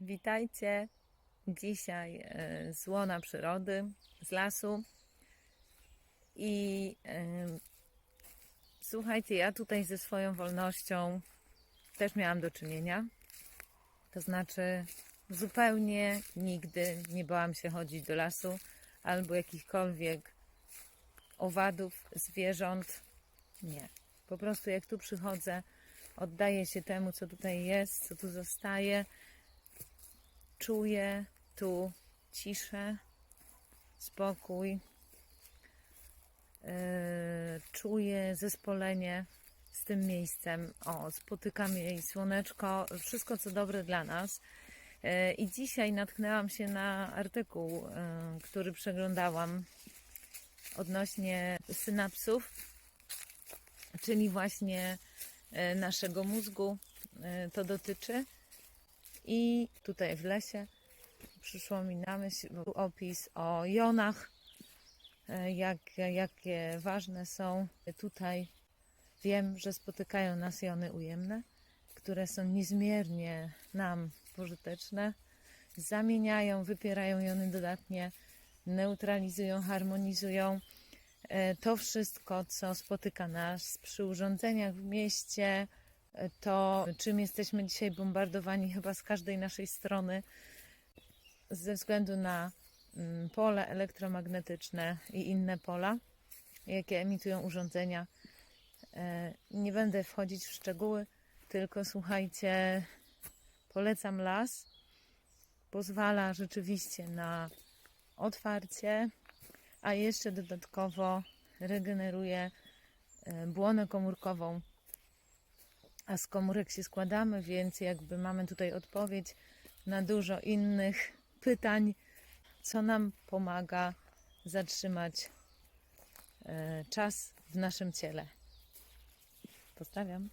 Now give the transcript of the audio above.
Witajcie dzisiaj e, z łona przyrody, z lasu. I słuchajcie, ja tutaj ze swoją wolnością też miałam do czynienia. To znaczy, zupełnie nigdy nie bałam się chodzić do lasu albo jakichkolwiek owadów, zwierząt. Nie. Po prostu jak tu przychodzę, oddaję się temu, co tutaj jest, co tu zostaje. Czuję tu ciszę, spokój. Yy, czuję zespolenie z tym miejscem. O, spotykam jej słoneczko, wszystko co dobre dla nas. Yy, I dzisiaj natknęłam się na artykuł, yy, który przeglądałam odnośnie synapsów, czyli właśnie naszego mózgu to dotyczy. I tutaj w lesie przyszło mi na myśl opis o jonach, e, jak, jakie ważne są. Tutaj wiem, że spotykają nas jony ujemne, które są niezmiernie nam pożyteczne. Zamieniają, wypierają jony dodatnie, neutralizują, harmonizują e, to wszystko, co spotyka nas przy urządzeniach w mieście, to czym jesteśmy dzisiaj bombardowani chyba z każdej naszej strony ze względu na mm, pole elektromagnetyczne i inne pola, jakie emitują urządzenia. E, Nie będę wchodzić w szczegóły, tylko słuchajcie, polecam las. Pozwala rzeczywiście na otwarcie, a jeszcze dodatkowo regeneruje e, błonę komórkową. A z komórek się składamy, więc jakby mamy tutaj odpowiedź na dużo innych pytań, co nam pomaga zatrzymać e, czas w naszym ciele. Pozdrawiam.